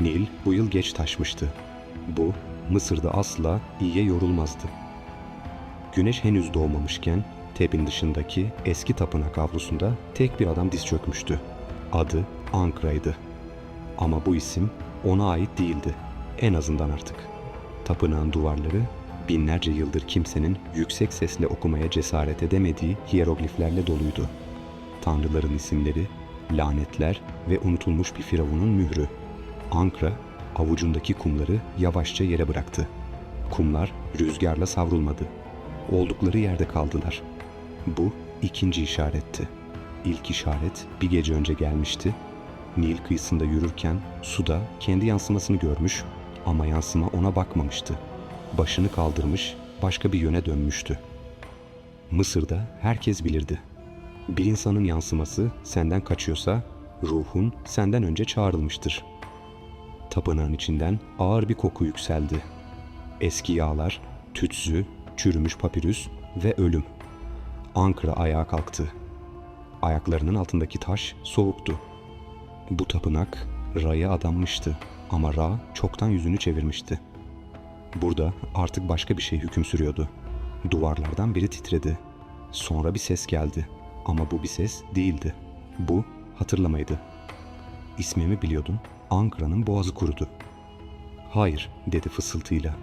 Nil bu yıl geç taşmıştı. Bu, Mısır'da asla iyiye yorulmazdı. Güneş henüz doğmamışken Teb'in dışındaki eski tapınak avlusunda tek bir adam diz çökmüştü. Adı Ankra'ydı. Ama bu isim ona ait değildi. En azından artık. Tapınağın duvarları binlerce yıldır kimsenin yüksek sesle okumaya cesaret edemediği hierogliflerle doluydu. Tanrıların isimleri, lanetler ve unutulmuş bir firavunun mührü. Ankra avucundaki kumları yavaşça yere bıraktı. Kumlar rüzgarla savrulmadı. Oldukları yerde kaldılar. Bu ikinci işaretti. İlk işaret bir gece önce gelmişti. Nil kıyısında yürürken suda kendi yansımasını görmüş ama yansıma ona bakmamıştı. Başını kaldırmış, başka bir yöne dönmüştü. Mısır'da herkes bilirdi. Bir insanın yansıması senden kaçıyorsa ruhun senden önce çağrılmıştır. Tapınağın içinden ağır bir koku yükseldi. Eski yağlar, tütsü, çürümüş papirüs ve ölüm. Ankara ayağa kalktı. Ayaklarının altındaki taş soğuktu. Bu tapınak Ra'ya adanmıştı ama Ra çoktan yüzünü çevirmişti. Burada artık başka bir şey hüküm sürüyordu. Duvarlardan biri titredi. Sonra bir ses geldi ama bu bir ses değildi. Bu hatırlamaydı. İsmimi biliyordun. Ankara'nın boğazı kurudu. Hayır dedi fısıltıyla.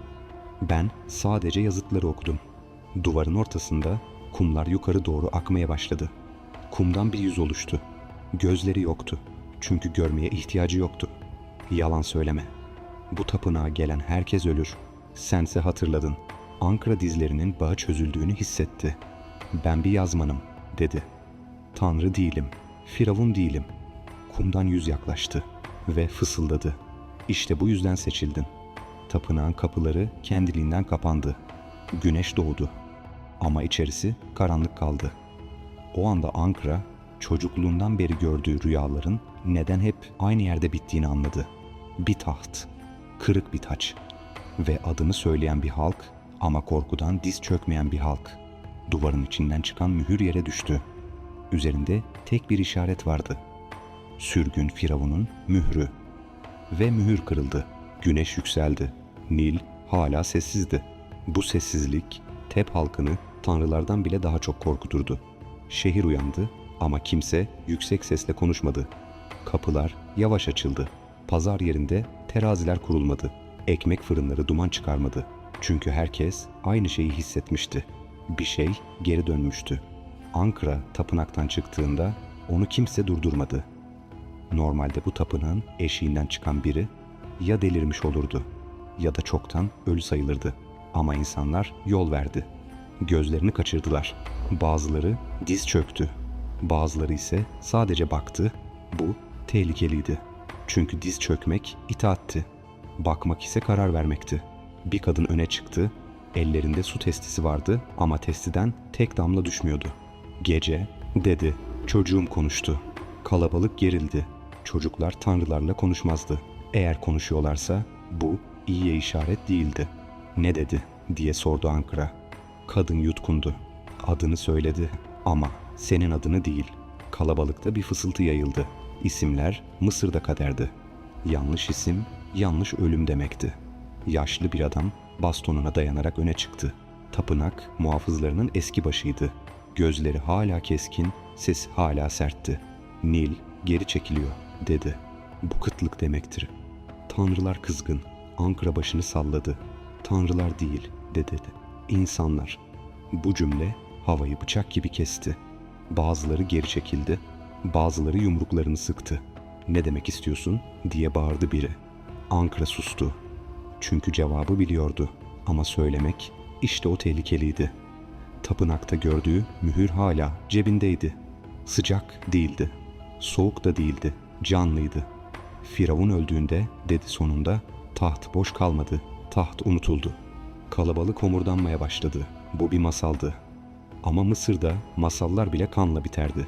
Ben sadece yazıtları okudum. Duvarın ortasında kumlar yukarı doğru akmaya başladı. Kumdan bir yüz oluştu. Gözleri yoktu. Çünkü görmeye ihtiyacı yoktu. Yalan söyleme. Bu tapınağa gelen herkes ölür. Sense hatırladın. Ankara dizlerinin bağı çözüldüğünü hissetti. Ben bir yazmanım, dedi. Tanrı değilim, firavun değilim. Kumdan yüz yaklaştı ve fısıldadı. İşte bu yüzden seçildin. Tapınağın kapıları kendiliğinden kapandı. Güneş doğdu. Ama içerisi karanlık kaldı. O anda Ankara çocukluğundan beri gördüğü rüyaların neden hep aynı yerde bittiğini anladı. Bir taht, kırık bir taç ve adını söyleyen bir halk ama korkudan diz çökmeyen bir halk. Duvarın içinden çıkan mühür yere düştü. Üzerinde tek bir işaret vardı. Sürgün Firavun'un mührü. Ve mühür kırıldı. Güneş yükseldi. Nil hala sessizdi. Bu sessizlik Tep halkını tanrılardan bile daha çok korkuturdu. Şehir uyandı ama kimse yüksek sesle konuşmadı. Kapılar yavaş açıldı. Pazar yerinde teraziler kurulmadı. Ekmek fırınları duman çıkarmadı. Çünkü herkes aynı şeyi hissetmişti. Bir şey geri dönmüştü. Ankara tapınaktan çıktığında onu kimse durdurmadı. Normalde bu tapınağın eşiğinden çıkan biri ya delirmiş olurdu ya da çoktan ölü sayılırdı. Ama insanlar yol verdi. Gözlerini kaçırdılar. Bazıları diz çöktü. Bazıları ise sadece baktı. Bu tehlikeliydi. Çünkü diz çökmek itaatti. Bakmak ise karar vermekti. Bir kadın öne çıktı. Ellerinde su testisi vardı ama testiden tek damla düşmüyordu. Gece dedi. Çocuğum konuştu. Kalabalık gerildi. Çocuklar tanrılarla konuşmazdı. Eğer konuşuyorlarsa bu iyiye işaret değildi. Ne dedi diye sordu Ankara. Kadın yutkundu. Adını söyledi ama senin adını değil. Kalabalıkta bir fısıltı yayıldı. İsimler Mısır'da kaderdi. Yanlış isim, yanlış ölüm demekti. Yaşlı bir adam bastonuna dayanarak öne çıktı. Tapınak muhafızlarının eski başıydı. Gözleri hala keskin, sesi hala sertti. Nil geri çekiliyor dedi. Bu kıtlık demektir. Tanrılar kızgın. Ankara başını salladı. Tanrılar değil dedi. İnsanlar. Bu cümle havayı bıçak gibi kesti. Bazıları geri çekildi. Bazıları yumruklarını sıktı. Ne demek istiyorsun diye bağırdı biri. Ankara sustu. Çünkü cevabı biliyordu. Ama söylemek işte o tehlikeliydi. Tapınakta gördüğü mühür hala cebindeydi. Sıcak değildi. Soğuk da değildi. Canlıydı. Firavun öldüğünde dedi sonunda taht boş kalmadı. Taht unutuldu. Kalabalık homurdanmaya başladı. Bu bir masaldı. Ama Mısır'da masallar bile kanla biterdi.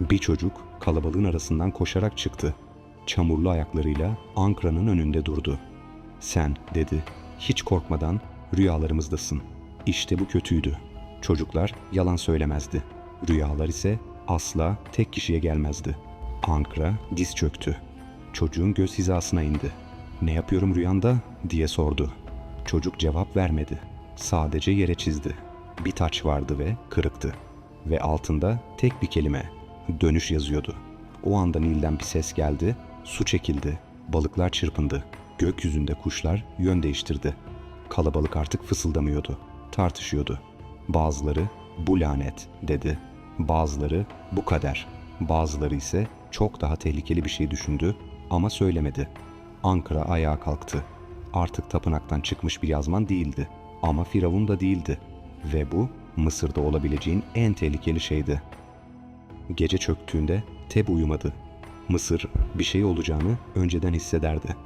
Bir çocuk kalabalığın arasından koşarak çıktı. Çamurlu ayaklarıyla Ankara'nın önünde durdu. Sen dedi, hiç korkmadan rüyalarımızdasın. İşte bu kötüydü. Çocuklar yalan söylemezdi. Rüyalar ise asla tek kişiye gelmezdi. Ankara diz çöktü. Çocuğun göz hizasına indi. Ne yapıyorum rüyanda diye sordu. Çocuk cevap vermedi. Sadece yere çizdi. Bir taç vardı ve kırıktı. Ve altında tek bir kelime. Dönüş yazıyordu. O anda Nil'den bir ses geldi. Su çekildi. Balıklar çırpındı. Gökyüzünde kuşlar yön değiştirdi. Kalabalık artık fısıldamıyordu. Tartışıyordu. Bazıları bu lanet dedi. Bazıları bu kader. Bazıları ise çok daha tehlikeli bir şey düşündü ama söylemedi. Ankara ayağa kalktı. Artık tapınaktan çıkmış bir yazman değildi. Ama Firavun da değildi. Ve bu Mısır'da olabileceğin en tehlikeli şeydi. Gece çöktüğünde Teb uyumadı. Mısır bir şey olacağını önceden hissederdi.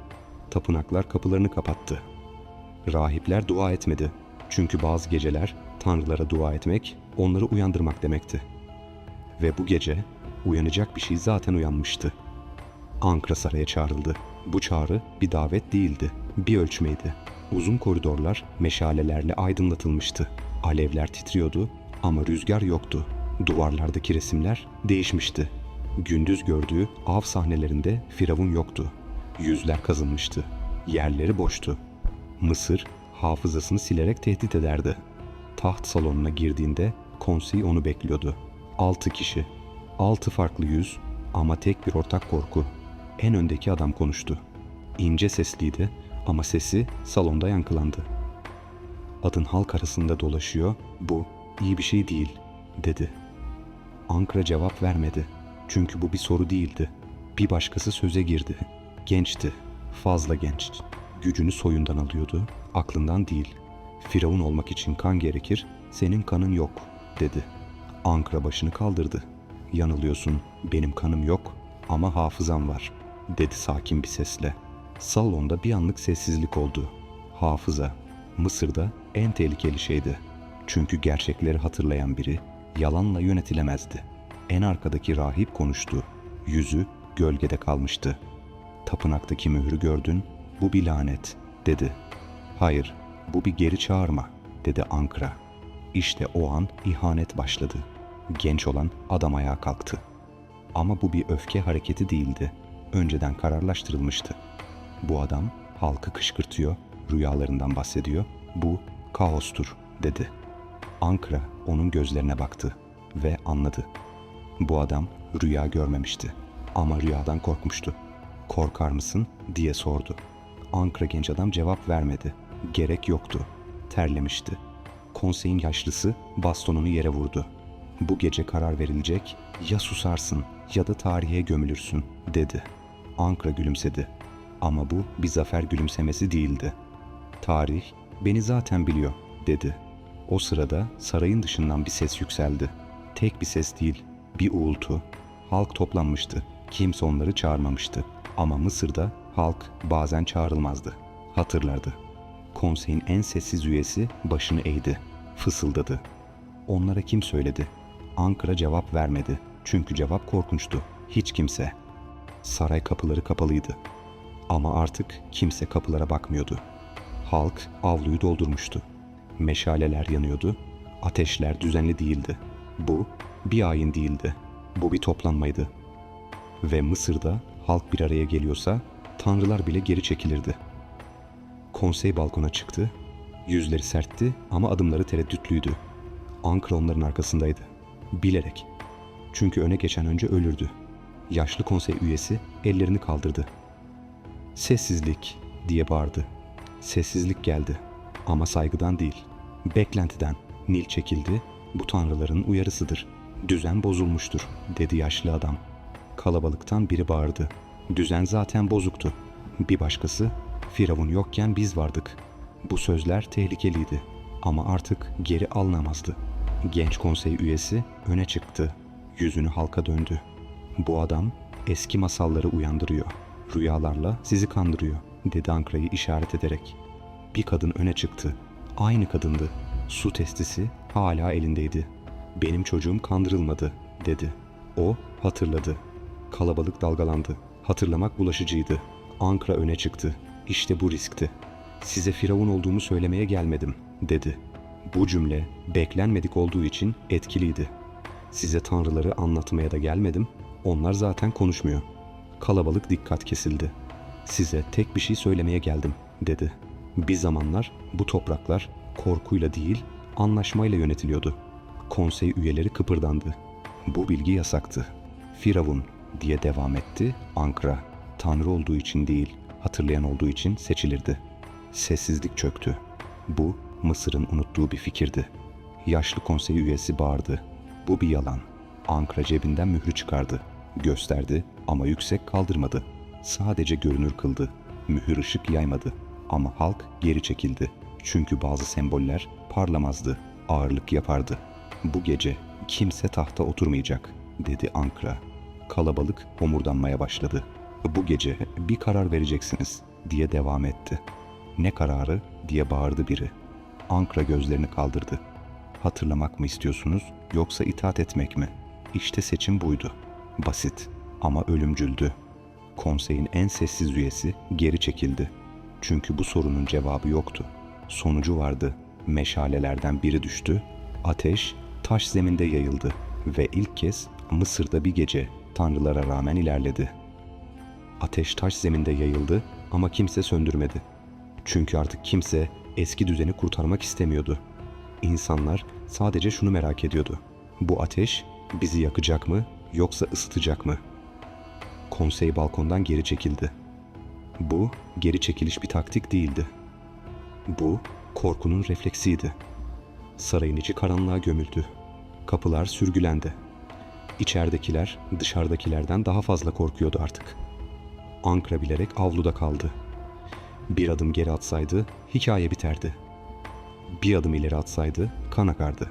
Tapınaklar kapılarını kapattı. Rahipler dua etmedi. Çünkü bazı geceler tanrılara dua etmek onları uyandırmak demekti. Ve bu gece uyanacak bir şey zaten uyanmıştı. Ankara Saray'a çağrıldı. Bu çağrı bir davet değildi, bir ölçmeydi. Uzun koridorlar meşalelerle aydınlatılmıştı. Alevler titriyordu ama rüzgar yoktu. Duvarlardaki resimler değişmişti. Gündüz gördüğü av sahnelerinde Firavun yoktu. Yüzler kazınmıştı. Yerleri boştu. Mısır hafızasını silerek tehdit ederdi. Taht salonuna girdiğinde konsey onu bekliyordu. Altı kişi, altı farklı yüz ama tek bir ortak korku. En öndeki adam konuştu. İnce sesliydi ama sesi salonda yankılandı. Adın halk arasında dolaşıyor, bu iyi bir şey değil, dedi. Ankara cevap vermedi. Çünkü bu bir soru değildi. Bir başkası söze girdi. Gençti, fazla genç. Gücünü soyundan alıyordu, aklından değil. Firavun olmak için kan gerekir, senin kanın yok, dedi. Ankara başını kaldırdı. Yanılıyorsun, benim kanım yok ama hafızam var, dedi sakin bir sesle. Salonda bir anlık sessizlik oldu. Hafıza, Mısır'da en tehlikeli şeydi. Çünkü gerçekleri hatırlayan biri yalanla yönetilemezdi. En arkadaki rahip konuştu. Yüzü gölgede kalmıştı. Tapınaktaki mührü gördün, bu bir lanet, dedi. Hayır, bu bir geri çağırma, dedi Ankara. İşte o an ihanet başladı. Genç olan adam ayağa kalktı. Ama bu bir öfke hareketi değildi. Önceden kararlaştırılmıştı. Bu adam halkı kışkırtıyor, rüyalarından bahsediyor. Bu kaostur, dedi. Ankara onun gözlerine baktı ve anladı. Bu adam rüya görmemişti ama rüyadan korkmuştu. Korkar mısın diye sordu. Ankara genç adam cevap vermedi. Gerek yoktu. Terlemişti. Konseyin yaşlısı bastonunu yere vurdu. Bu gece karar verilecek, ya susarsın ya da tarihe gömülürsün, dedi. Ankara gülümsedi. Ama bu bir zafer gülümsemesi değildi. Tarih beni zaten biliyor, dedi. O sırada sarayın dışından bir ses yükseldi. Tek bir ses değil, bir uğultu. Halk toplanmıştı. Kimse onları çağırmamıştı. Ama Mısır'da halk bazen çağrılmazdı. Hatırlardı. Konseyin en sessiz üyesi başını eğdi. Fısıldadı. Onlara kim söyledi? Ankara cevap vermedi. Çünkü cevap korkunçtu. Hiç kimse. Saray kapıları kapalıydı. Ama artık kimse kapılara bakmıyordu. Halk avluyu doldurmuştu. Meşaleler yanıyordu. Ateşler düzenli değildi. Bu bir ayin değildi. Bu bir toplanmaydı. Ve Mısır'da halk bir araya geliyorsa tanrılar bile geri çekilirdi. Konsey balkona çıktı. Yüzleri sertti ama adımları tereddütlüydü. Ankara onların arkasındaydı. Bilerek. Çünkü öne geçen önce ölürdü. Yaşlı konsey üyesi ellerini kaldırdı. Sessizlik diye bağırdı. Sessizlik geldi ama saygıdan değil. Beklentiden. Nil çekildi. Bu tanrıların uyarısıdır. Düzen bozulmuştur dedi yaşlı adam. Kalabalıktan biri bağırdı. Düzen zaten bozuktu. Bir başkası Firavun yokken biz vardık. Bu sözler tehlikeliydi ama artık geri alınamazdı. Genç konsey üyesi öne çıktı. Yüzünü halka döndü. Bu adam eski masalları uyandırıyor. Rüyalarla sizi kandırıyor, dedi Ankara'yı işaret ederek. Bir kadın öne çıktı. Aynı kadındı. Su testisi hala elindeydi. Benim çocuğum kandırılmadı, dedi. O hatırladı. Kalabalık dalgalandı. Hatırlamak bulaşıcıydı. Ankara öne çıktı. İşte bu riskti. Size Firavun olduğumu söylemeye gelmedim, dedi. Bu cümle beklenmedik olduğu için etkiliydi. Size tanrıları anlatmaya da gelmedim. Onlar zaten konuşmuyor. Kalabalık dikkat kesildi. Size tek bir şey söylemeye geldim, dedi. Bir zamanlar bu topraklar korkuyla değil, anlaşmayla yönetiliyordu. Konsey üyeleri kıpırdandı. Bu bilgi yasaktı. Firavun diye devam etti Ankara. Tanrı olduğu için değil, hatırlayan olduğu için seçilirdi. Sessizlik çöktü. Bu Mısır'ın unuttuğu bir fikirdi. Yaşlı konsey üyesi bağırdı. Bu bir yalan. Ankara cebinden mührü çıkardı. Gösterdi ama yüksek kaldırmadı. Sadece görünür kıldı. Mühür ışık yaymadı. Ama halk geri çekildi. Çünkü bazı semboller parlamazdı, ağırlık yapardı. Bu gece kimse tahta oturmayacak, dedi Ankara. Kalabalık homurdanmaya başladı. Bu gece bir karar vereceksiniz, diye devam etti. Ne kararı, diye bağırdı biri. Ankara gözlerini kaldırdı. Hatırlamak mı istiyorsunuz yoksa itaat etmek mi? İşte seçim buydu. Basit ama ölümcüldü. Konseyin en sessiz üyesi geri çekildi. Çünkü bu sorunun cevabı yoktu. Sonucu vardı. Meşalelerden biri düştü. Ateş taş zeminde yayıldı ve ilk kez Mısır'da bir gece tanrılara rağmen ilerledi. Ateş taş zeminde yayıldı ama kimse söndürmedi. Çünkü artık kimse eski düzeni kurtarmak istemiyordu. İnsanlar sadece şunu merak ediyordu. Bu ateş bizi yakacak mı yoksa ısıtacak mı? Konsey balkondan geri çekildi. Bu geri çekiliş bir taktik değildi. Bu korkunun refleksiydi. Sarayın içi karanlığa gömüldü. Kapılar sürgülendi. İçeridekiler dışarıdakilerden daha fazla korkuyordu artık. Ankara bilerek avluda kaldı. Bir adım geri atsaydı hikaye biterdi. Bir adım ileri atsaydı kan akardı.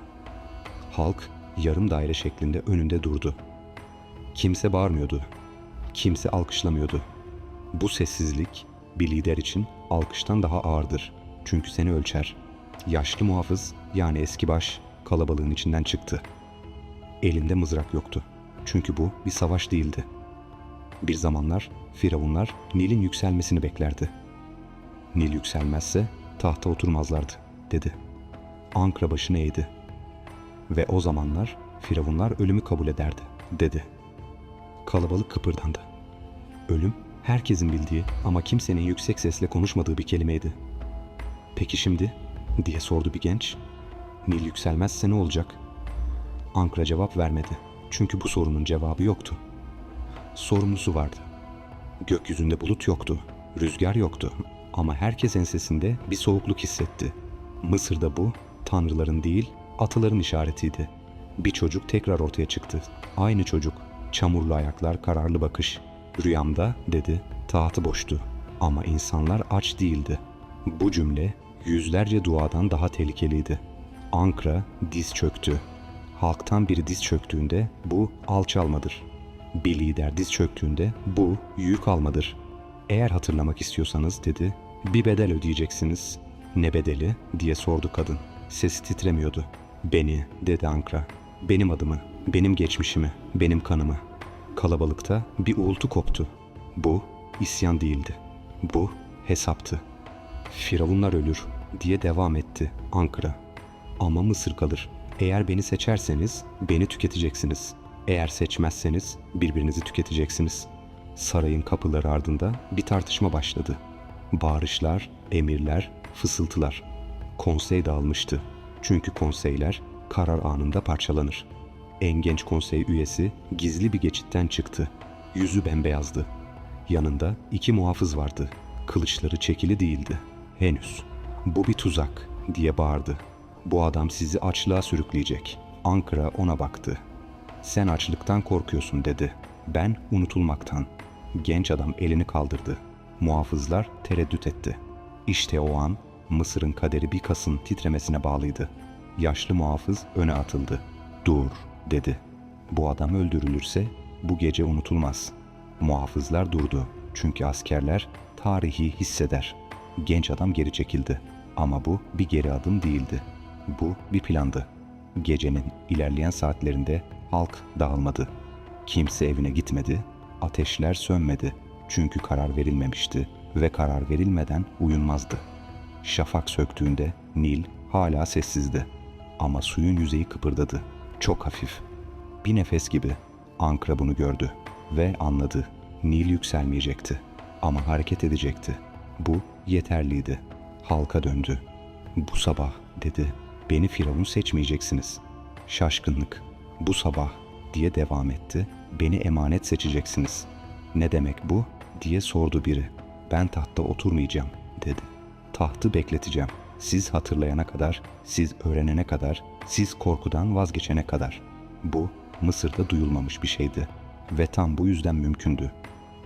Halk yarım daire şeklinde önünde durdu. Kimse bağırmıyordu. Kimse alkışlamıyordu. Bu sessizlik bir lider için alkıştan daha ağırdır. Çünkü seni ölçer. Yaşlı muhafız yani eski baş kalabalığın içinden çıktı. Elinde mızrak yoktu. Çünkü bu bir savaş değildi. Bir zamanlar firavunlar Nil'in yükselmesini beklerdi. Nil yükselmezse tahta oturmazlardı, dedi. Ankara başını eğdi. Ve o zamanlar firavunlar ölümü kabul ederdi, dedi. Kalabalık kıpırdandı. Ölüm herkesin bildiği ama kimsenin yüksek sesle konuşmadığı bir kelimeydi. Peki şimdi? diye sordu bir genç. Nil yükselmezse ne olacak? Ankara cevap vermedi. Çünkü bu sorunun cevabı yoktu. Sorumlusu vardı. Gökyüzünde bulut yoktu, rüzgar yoktu ama herkes ensesinde bir soğukluk hissetti. Mısır'da bu tanrıların değil, ataların işaretiydi. Bir çocuk tekrar ortaya çıktı. Aynı çocuk, çamurlu ayaklar, kararlı bakış. Rüyamda dedi, tahtı boştu ama insanlar aç değildi. Bu cümle yüzlerce duadan daha tehlikeliydi. Ankara diz çöktü. Halktan biri diz çöktüğünde bu alçalmadır. Bir lider diz çöktüğünde bu yük almadır. Eğer hatırlamak istiyorsanız dedi, bir bedel ödeyeceksiniz. Ne bedeli diye sordu kadın. Sesi titremiyordu. Beni dedi Ankara. Benim adımı, benim geçmişimi, benim kanımı. Kalabalıkta bir uğultu koptu. Bu isyan değildi. Bu hesaptı. Firavunlar ölür diye devam etti Ankara. Ama Mısır kalır. Eğer beni seçerseniz beni tüketeceksiniz. Eğer seçmezseniz birbirinizi tüketeceksiniz. Sarayın kapıları ardında bir tartışma başladı. Bağırışlar, emirler, fısıltılar. Konsey dağılmıştı. Çünkü konseyler karar anında parçalanır. En genç konsey üyesi gizli bir geçitten çıktı. Yüzü bembeyazdı. Yanında iki muhafız vardı. Kılıçları çekili değildi. Henüz. Bu bir tuzak diye bağırdı. Bu adam sizi açlığa sürükleyecek. Ankara ona baktı. Sen açlıktan korkuyorsun dedi. Ben unutulmaktan. Genç adam elini kaldırdı. Muhafızlar tereddüt etti. İşte o an Mısır'ın kaderi bir kasın titremesine bağlıydı. Yaşlı muhafız öne atıldı. Dur dedi. Bu adam öldürülürse bu gece unutulmaz. Muhafızlar durdu. Çünkü askerler tarihi hisseder. Genç adam geri çekildi. Ama bu bir geri adım değildi. Bu bir plandı. Gecenin ilerleyen saatlerinde halk dağılmadı. Kimse evine gitmedi, ateşler sönmedi. Çünkü karar verilmemişti ve karar verilmeden uyunmazdı. Şafak söktüğünde Nil hala sessizdi. Ama suyun yüzeyi kıpırdadı. Çok hafif. Bir nefes gibi. Ankara bunu gördü ve anladı. Nil yükselmeyecekti. ama hareket edecekti. Bu yeterliydi. Halka döndü. Bu sabah dedi. Beni Firavun seçmeyeceksiniz. Şaşkınlık. Bu sabah diye devam etti. Beni emanet seçeceksiniz. Ne demek bu? diye sordu biri. Ben tahtta oturmayacağım dedi. Tahtı bekleteceğim. Siz hatırlayana kadar, siz öğrenene kadar, siz korkudan vazgeçene kadar. Bu Mısır'da duyulmamış bir şeydi ve tam bu yüzden mümkündü.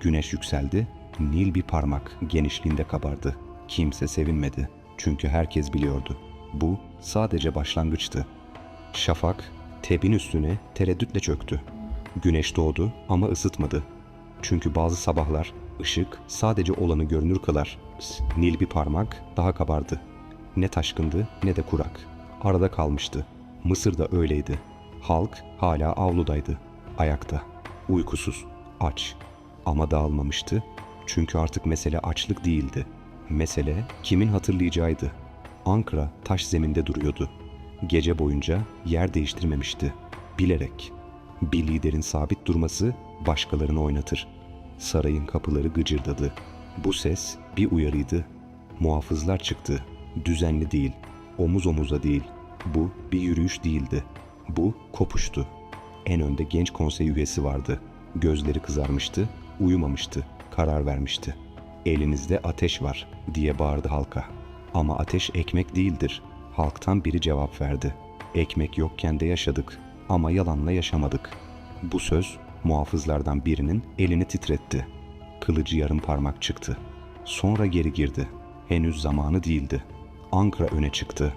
Güneş yükseldi, Nil bir parmak genişliğinde kabardı. Kimse sevinmedi çünkü herkes biliyordu. Bu sadece başlangıçtı. Şafak Tebin üstüne tereddütle çöktü. Güneş doğdu ama ısıtmadı. Çünkü bazı sabahlar ışık sadece olanı görünür kılar. Nil bir parmak daha kabardı. Ne taşkındı ne de kurak. Arada kalmıştı. Mısır da öyleydi. Halk hala avludaydı. Ayakta. Uykusuz. Aç. Ama dağılmamıştı. Çünkü artık mesele açlık değildi. Mesele kimin hatırlayacağıydı. Ankara taş zeminde duruyordu. Gece boyunca yer değiştirmemişti. Bilerek. Bir liderin sabit durması başkalarını oynatır. Sarayın kapıları gıcırdadı. Bu ses bir uyarıydı. Muhafızlar çıktı. Düzenli değil, omuz omuza değil. Bu bir yürüyüş değildi. Bu kopuştu. En önde genç konsey üyesi vardı. Gözleri kızarmıştı, uyumamıştı, karar vermişti. Elinizde ateş var diye bağırdı halka. Ama ateş ekmek değildir. Halktan biri cevap verdi. Ekmek yokken de yaşadık ama yalanla yaşamadık. Bu söz muhafızlardan birinin elini titretti. Kılıcı yarım parmak çıktı. Sonra geri girdi. Henüz zamanı değildi. Ankara öne çıktı.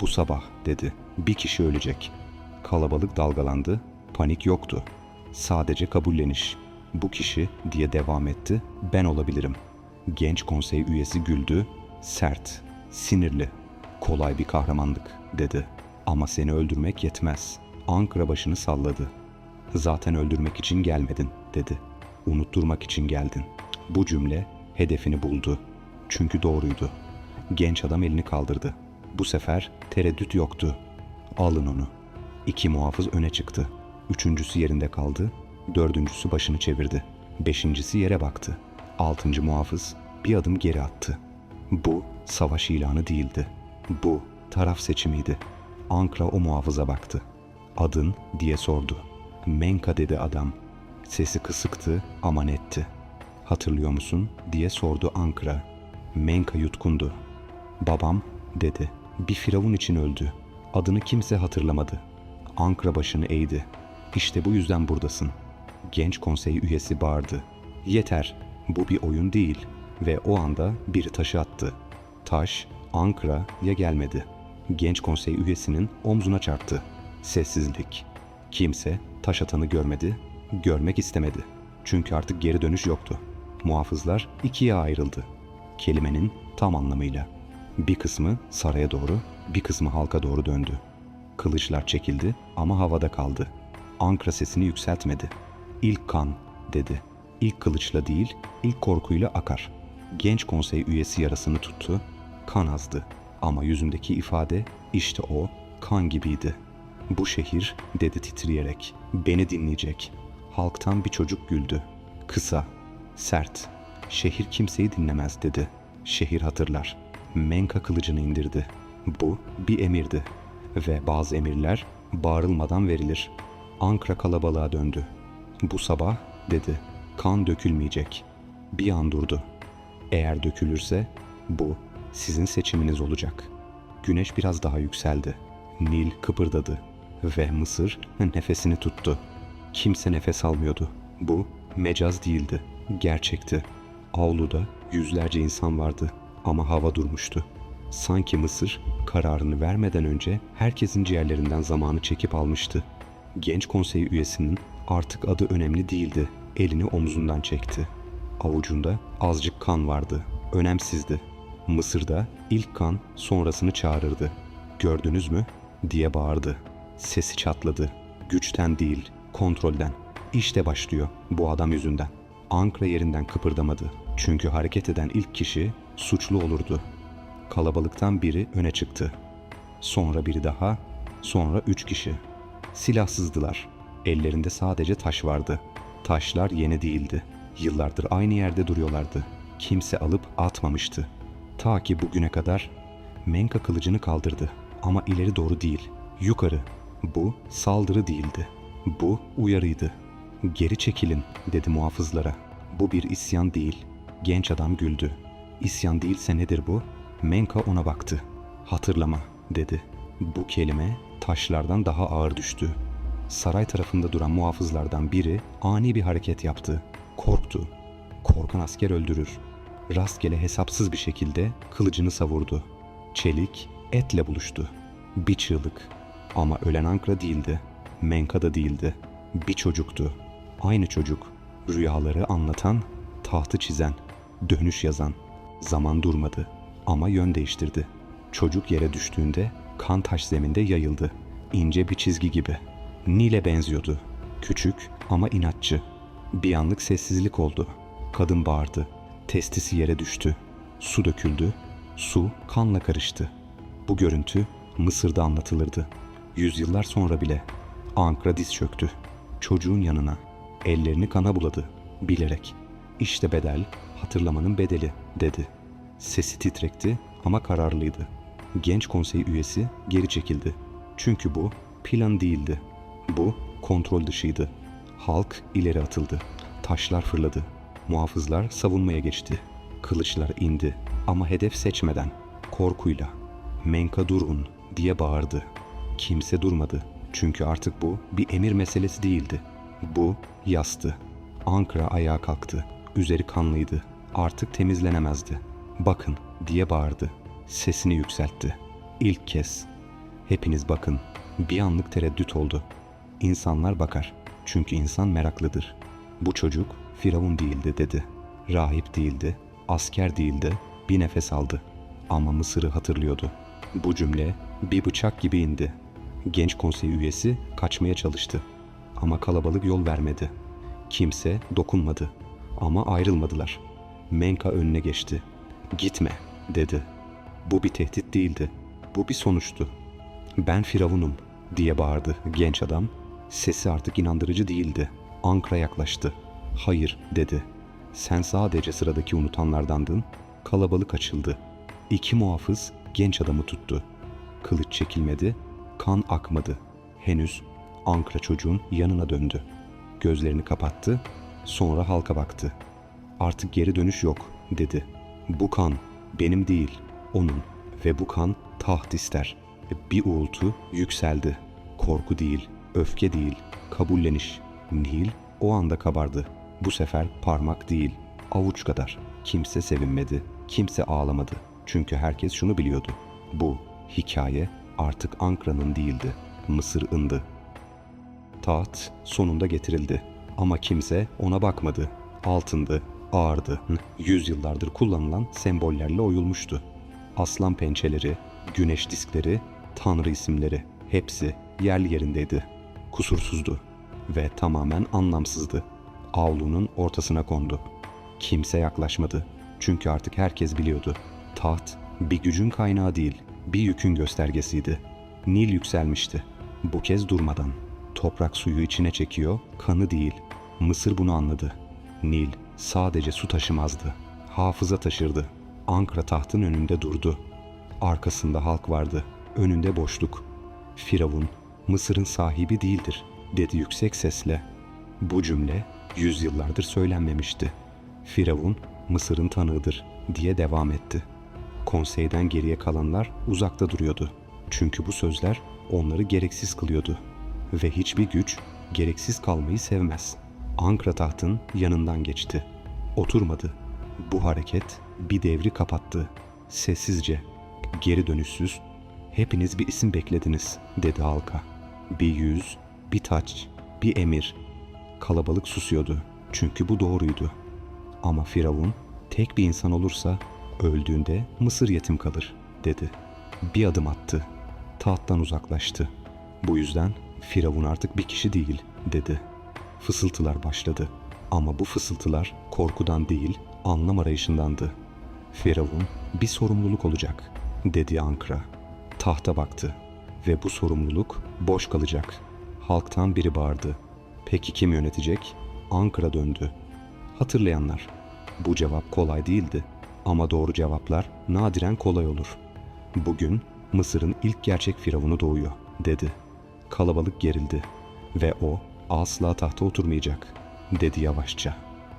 Bu sabah dedi. Bir kişi ölecek. Kalabalık dalgalandı. Panik yoktu. Sadece kabulleniş. Bu kişi diye devam etti. Ben olabilirim. Genç konsey üyesi güldü. Sert, sinirli. Kolay bir kahramanlık dedi. Ama seni öldürmek yetmez. Ankara başını salladı. Zaten öldürmek için gelmedin dedi. Unutturmak için geldin. Bu cümle hedefini buldu. Çünkü doğruydu. Genç adam elini kaldırdı. Bu sefer tereddüt yoktu. Alın onu. İki muhafız öne çıktı. Üçüncüsü yerinde kaldı. Dördüncüsü başını çevirdi. Beşincisi yere baktı. Altıncı muhafız bir adım geri attı. Bu savaş ilanı değildi. Bu taraf seçimiydi. Ankara o muhafıza baktı. Adın diye sordu. Menka dedi adam. Sesi kısıktı ama netti. Hatırlıyor musun diye sordu Ankara. Menka yutkundu. Babam dedi. Bir firavun için öldü. Adını kimse hatırlamadı. Ankara başını eğdi. İşte bu yüzden buradasın. Genç konsey üyesi bağırdı. Yeter, bu bir oyun değil. Ve o anda biri taşı attı. Taş, Ankara'ya gelmedi. Genç konsey üyesinin omzuna çarptı. Sessizlik. Kimse taş atanı görmedi, görmek istemedi. Çünkü artık geri dönüş yoktu. Muhafızlar ikiye ayrıldı. Kelimenin tam anlamıyla. Bir kısmı saraya doğru, bir kısmı halka doğru döndü. Kılıçlar çekildi ama havada kaldı. Ankara sesini yükseltmedi. İlk kan dedi. İlk kılıçla değil, ilk korkuyla akar. Genç konsey üyesi yarasını tuttu. Kan azdı ama yüzündeki ifade işte o kan gibiydi. Bu şehir dedi titreyerek. Beni dinleyecek. Halktan bir çocuk güldü. Kısa, sert. Şehir kimseyi dinlemez dedi. Şehir hatırlar. Menka kılıcını indirdi. Bu bir emirdi. Ve bazı emirler bağırılmadan verilir. Ankara kalabalığa döndü. Bu sabah dedi. Kan dökülmeyecek. Bir an durdu. Eğer dökülürse bu sizin seçiminiz olacak. Güneş biraz daha yükseldi. Nil kıpırdadı ve Mısır nefesini tuttu. Kimse nefes almıyordu. Bu mecaz değildi, gerçekti. Avluda yüzlerce insan vardı ama hava durmuştu. Sanki Mısır kararını vermeden önce herkesin ciğerlerinden zamanı çekip almıştı. Genç konsey üyesinin artık adı önemli değildi. Elini omzundan çekti. Avucunda azıcık kan vardı. Önemsizdi. Mısır'da ilk kan sonrasını çağırırdı. Gördünüz mü? diye bağırdı. Sesi çatladı. Güçten değil, kontrolden. İşte başlıyor bu adam yüzünden. Ankara yerinden kıpırdamadı. Çünkü hareket eden ilk kişi suçlu olurdu. Kalabalıktan biri öne çıktı. Sonra biri daha, sonra üç kişi. Silahsızdılar. Ellerinde sadece taş vardı. Taşlar yeni değildi. Yıllardır aynı yerde duruyorlardı. Kimse alıp atmamıştı. Ta ki bugüne kadar Menka kılıcını kaldırdı ama ileri doğru değil, yukarı. Bu saldırı değildi. Bu uyarıydı. Geri çekilin dedi muhafızlara. Bu bir isyan değil. Genç adam güldü. İsyan değilse nedir bu? Menka ona baktı. Hatırlama dedi. Bu kelime taşlardan daha ağır düştü. Saray tarafında duran muhafızlardan biri ani bir hareket yaptı. Korktu. Korkan asker öldürür. Rastgele hesapsız bir şekilde kılıcını savurdu. Çelik etle buluştu. Bir çığlık. Ama ölen Ankara değildi. Menka da değildi. Bir çocuktu. Aynı çocuk. Rüyaları anlatan, tahtı çizen, dönüş yazan. Zaman durmadı ama yön değiştirdi. Çocuk yere düştüğünde kan taş zeminde yayıldı. İnce bir çizgi gibi. Nil'e benziyordu. Küçük ama inatçı. Bir anlık sessizlik oldu. Kadın bağırdı. Testisi yere düştü. Su döküldü. Su kanla karıştı. Bu görüntü Mısır'da anlatılırdı. Yüzyıllar sonra bile Ankara diz çöktü. Çocuğun yanına. Ellerini kana buladı. Bilerek. İşte bedel, hatırlamanın bedeli dedi. Sesi titrekti ama kararlıydı. Genç konsey üyesi geri çekildi. Çünkü bu plan değildi. Bu kontrol dışıydı. Halk ileri atıldı. Taşlar fırladı. Muhafızlar savunmaya geçti. Kılıçlar indi ama hedef seçmeden, korkuyla. Menka durun diye bağırdı. Kimse durmadı. Çünkü artık bu bir emir meselesi değildi. Bu yastı. Ankara ayağa kalktı. Üzeri kanlıydı. Artık temizlenemezdi. Bakın diye bağırdı. Sesini yükseltti. İlk kez. Hepiniz bakın. Bir anlık tereddüt oldu. İnsanlar bakar. Çünkü insan meraklıdır. Bu çocuk Firavun değildi dedi. Rahip değildi, asker değildi, bir nefes aldı. Ama Mısır'ı hatırlıyordu. Bu cümle bir bıçak gibi indi. Genç konsey üyesi kaçmaya çalıştı. Ama kalabalık yol vermedi. Kimse dokunmadı. Ama ayrılmadılar. Menka önüne geçti. Gitme dedi. Bu bir tehdit değildi. Bu bir sonuçtu. Ben Firavun'um diye bağırdı genç adam. Sesi artık inandırıcı değildi. Ankara yaklaştı. Hayır dedi. Sen sadece sıradaki unutanlardandın. Kalabalık açıldı. İki muhafız genç adamı tuttu. Kılıç çekilmedi, kan akmadı. Henüz Ankara çocuğun yanına döndü. Gözlerini kapattı, sonra halka baktı. Artık geri dönüş yok dedi. Bu kan benim değil, onun ve bu kan taht ister. Bir uğultu yükseldi. Korku değil, öfke değil, kabulleniş. Nil o anda kabardı. Bu sefer parmak değil, avuç kadar. Kimse sevinmedi, kimse ağlamadı. Çünkü herkes şunu biliyordu. Bu hikaye artık Ankara'nın değildi, Mısır'ındı. Taht sonunda getirildi ama kimse ona bakmadı. Altındı, ağırdı. Yüzyıllardır kullanılan sembollerle oyulmuştu. Aslan pençeleri, güneş diskleri, tanrı isimleri hepsi yerli yerindeydi. Kusursuzdu ve tamamen anlamsızdı. Avlunun ortasına kondu. Kimse yaklaşmadı. Çünkü artık herkes biliyordu. Taht bir gücün kaynağı değil, bir yükün göstergesiydi. Nil yükselmişti. Bu kez durmadan. Toprak suyu içine çekiyor, kanı değil. Mısır bunu anladı. Nil sadece su taşımazdı. Hafıza taşırdı. Ankara tahtın önünde durdu. Arkasında halk vardı. Önünde boşluk. Firavun, Mısır'ın sahibi değildir, dedi yüksek sesle. Bu cümle yüzyıllardır söylenmemişti. Firavun, Mısır'ın tanığıdır, diye devam etti. Konseyden geriye kalanlar uzakta duruyordu. Çünkü bu sözler onları gereksiz kılıyordu. Ve hiçbir güç gereksiz kalmayı sevmez. Ankara tahtın yanından geçti. Oturmadı. Bu hareket bir devri kapattı. Sessizce, geri dönüşsüz, hepiniz bir isim beklediniz, dedi halka. Bir yüz, bir taç, bir emir. Kalabalık susuyordu. Çünkü bu doğruydu. Ama Firavun tek bir insan olursa öldüğünde Mısır yetim kalır, dedi. Bir adım attı. Tahttan uzaklaştı. Bu yüzden Firavun artık bir kişi değil, dedi. Fısıltılar başladı. Ama bu fısıltılar korkudan değil, anlam arayışındandı. Firavun bir sorumluluk olacak, dedi Ankara. Tahta baktı ve bu sorumluluk boş kalacak. Halktan biri bağırdı. Peki kim yönetecek? Ankara döndü. hatırlayanlar. Bu cevap kolay değildi ama doğru cevaplar nadiren kolay olur. Bugün Mısır'ın ilk gerçek firavunu doğuyor, dedi. Kalabalık gerildi ve o asla tahta oturmayacak, dedi yavaşça.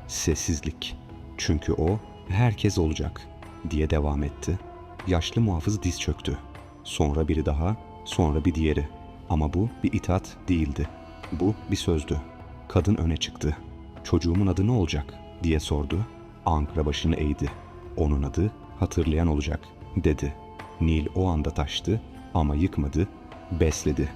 Sessizlik. Çünkü o herkes olacak, diye devam etti. Yaşlı muhafız diz çöktü. Sonra biri daha, sonra bir diğeri. Ama bu bir itaat değildi. Bu bir sözdü. Kadın öne çıktı. Çocuğumun adı ne olacak diye sordu. Ankara başını eğdi. Onun adı hatırlayan olacak dedi. Nil o anda taştı ama yıkmadı, besledi.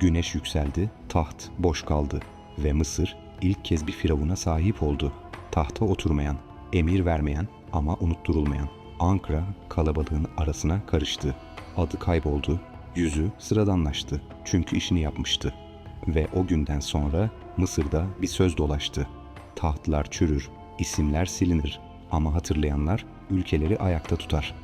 Güneş yükseldi, taht boş kaldı ve Mısır ilk kez bir firavuna sahip oldu. Tahta oturmayan, emir vermeyen ama unutturulmayan. Ankara kalabalığın arasına karıştı. Adı kayboldu, yüzü sıradanlaştı çünkü işini yapmıştı. Ve o günden sonra Mısır'da bir söz dolaştı. Tahtlar çürür, isimler silinir ama hatırlayanlar ülkeleri ayakta tutar.